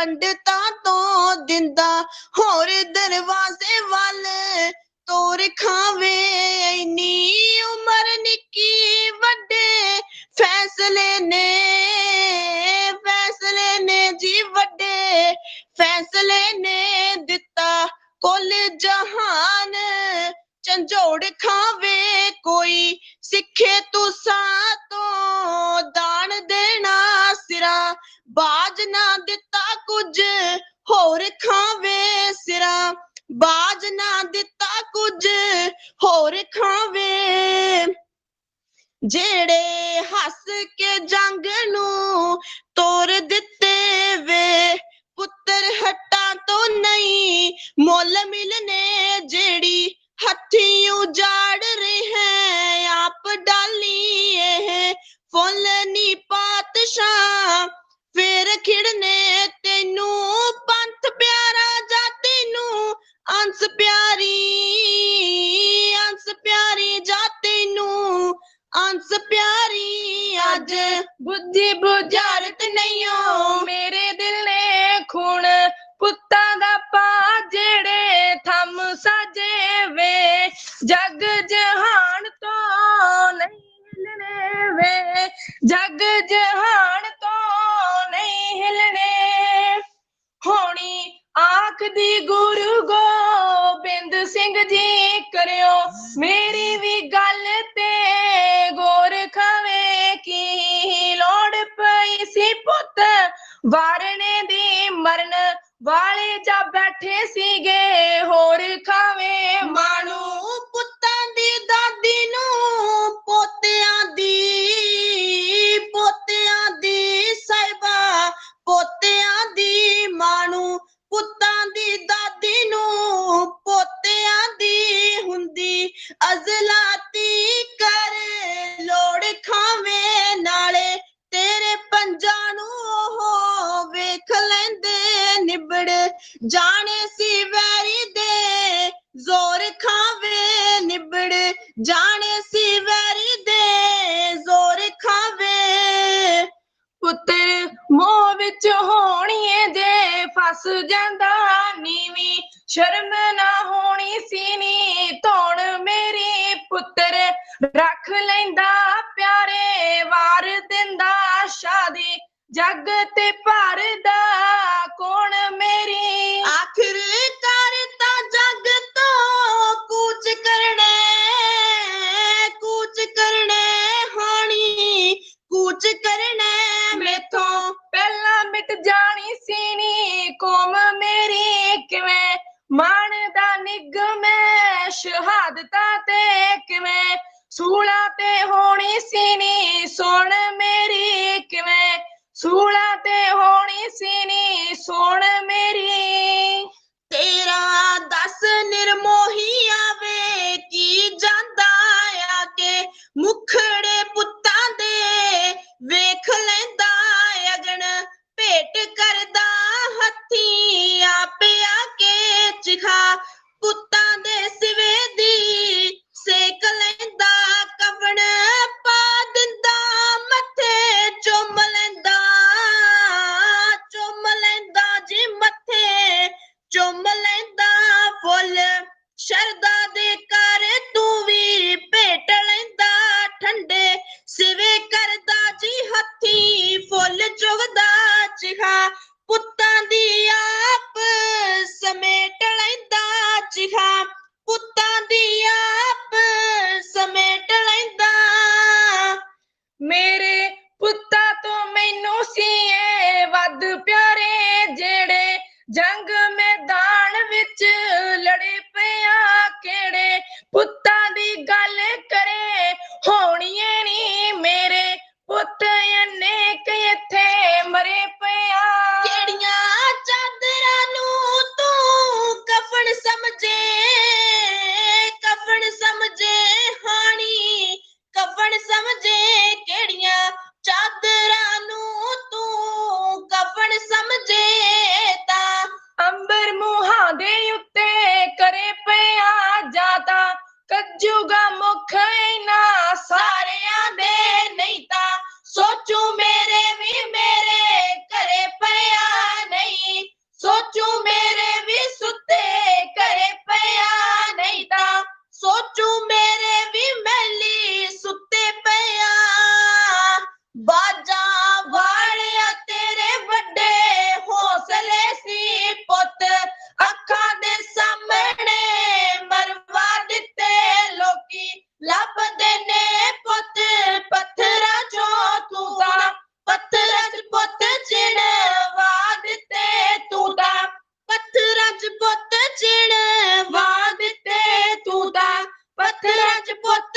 ਪੰਡਤਾਂ ਤੋਂ ਦਿੰਦਾ, ਹੋਰ ਦਰਵਾਜ਼ੇ ਵੱਲ ਤੋਰ ਖਾਵੇ। ਇੰਨੀ ਉਮਰ ਨਿੱਕੀ ਵੱਡੇ ਫੈਸਲੇ ਨੇ ਫੈਸਲੇ ਨੇ ਜੀ ਵੱਡੇ ਫੈਸਲੇ ਨੇ ਦਿੱਤਾ। ਕੁੱਲ ਜਹਾਨ ਝੰਜੋੜ ਖਾਵੇ ਕੋਈ ਸਿੱਖੇ ਤੁਸਾਂ ਤੋਂ ਦਾਨ ਦੇ ਬਾਜ ਨਾ ਦਿੱਤਾ ਕੁਝ, ਹੋਰ ਖਾਵੇ ਸਿਰਾ। ਬਾਜ ਨਾ ਦਿੱਤਾ ਕੁਝ, ਹੋਰ ਖਾਵੇ। ਜਿਹੜੇ ਹੱਸ ਕੇ ਜੰਗ ਨੂੰ ਤੋਰ ਦਿੱਤੇ ਵੇ, ਪੁੱਤਰ ਹੱਟਾਂ ਤੋਂ ਨਹੀਂ, ਮੁੱਲ ਮਿਲਨੇ ਜਿਹੜੀ ਹੱਥੀ ਉਜਾੜ ਬੁੱਧੀ ਬੁਝਾਰਤ ਨਹੀਂ ਮੇਰੇ ਦਿਲ ਨੇ ਖੂਨ ਪੁੱਤਾਂ ਦਾ ਪਾ ਜਿਹੜੇ ਥੰਮ ਸਾਜੇ ਵੇ। ਜਗ ਜਹਾਨ ਤੋਂ ਨਹੀਂ ਹਿਲਣੇ ਵੇ। ਜਗ ਜਹਾਨ ਤੋਂ ਨਹੀਂ ਹਿਲਣੇ ਹੋਣੀ ਆਖ ਦੀ ਗੁਰੂ ਗੋ ਦੀ ਵਾਲੇ ਜਾ ਬੈਠੇ ਸੀਗੇ, ਹੋਰ ਖਾਵੇ ਮਾਣੂ? ਪੁੱਤਾਂ ਦੀ ਦਾਦੀ ਨੂੰ, ਪੋਤਿਆਂ ਦੀ ਪੋਤਿਆਂ ਦੀ ਸਾਹਿਬਾ, ਪੋਤਿਆਂ ਦੀ ਮਾਣੂ? ਪੁੱਤਾਂ ਦੀ ਦਾਦੀ ਨੂੰ ਪੋਤਿਆਂ ਦੀ ਹੁੰਦੀ ਅਜ਼ਲਾਤੀ ਜਾਣੇ ਸੀ ਵੈਰੀ ਦੇ, ਜ਼ੋਰ ਖਾਵੇ ਨਿਬੜ। ਜਾਣੇ ਸੀ ਵੈਰੀ ਦੇ, ਜ਼ੋਰ ਖਾਵੇ। ਪੁੱਤਰ, ਮੋਹ ਵਿੱਚ ਹੋਣੀਏ ਜੇ, ਫਸ ਜਾਂਦਾ ਨੀਵੀਂ। ਸ਼ਰਮ ਨਾ ਹੋਣੀ ਸੀ ਨੀ ਧੌਣ ਮੇਰੀ ਪੁੱਤਰ। ਰੱਖ ਲੈਂਦਾ ਪਿਆਰੇ, ਵਾਰ ਦਿੰਦਾ ਸ਼ਾਦੀ। ਜੱਗ ਤੇ ਭਰਦਾ ਕੌਣ ਮਾਣ ਦਾ ਮਾਣਦਾ ਮੈਂ ਸ਼ਹਾਦਤਾਂ ਤੇ ਕਿਵੇਂ? ਸੂਲਾ ਤੇ ਹੋਣੀ ਸੀਨੀ, ਸੁਣ ਮੇਰੀ ਕਿਵੇਂ? ਸੂਲਾ ਤੇ ਹੋਣੀ ਸੀਨੀ, ਸੁਣ ਮੇਰੀ ਸਿਖਾ, ਪੁੱਤਾਂ ਦੇ ਸਿਵੇ ਦੀ ਸੇਕ ਲੈਂਦਾ, ਕਵਣ ਪਾ ਦਿੰਦਾ, ਮੱਥੇ ਚੁੰਮ ਲੈਂਦਾ ਚੁੰਮ ਲੈਂਦਾ ਜੀ ਮੱਥੇ, ਚੁੰਮ ਲੈਂਦਾ ਫੁੱਲ, ਸ਼ਰਦਾ ਦੇ ਕਰ ਤੂੰ ਵੀ ਭੇਟ ਲੈਂਦਾ, ਠੰਡੇ ਸਿਵੇ ਕਰਦਾ ਜੀ ਹੱਥੀ, ਫੁੱਲ ਚੁਗਦਾ ਚਿਹਾ ਪੁੱਤਾਂ ਦੀ ਆਪ ਸਮੇ ਸਿਖਾ, ਪੁੱਤਾਂ ਦੀ ਆਪ ਸਮੇਟ ਲੈਂਦਾ ਮੇਰੇ ਪੁੱਤਾਂ ਤੋਂ ਮੈਨੂੰ ਸੀਏ ਵੱਧ ਪਿਆਰੇ, ਜਿਹੜੇ ਜੰਗ ਮੈਦਾਨ Бот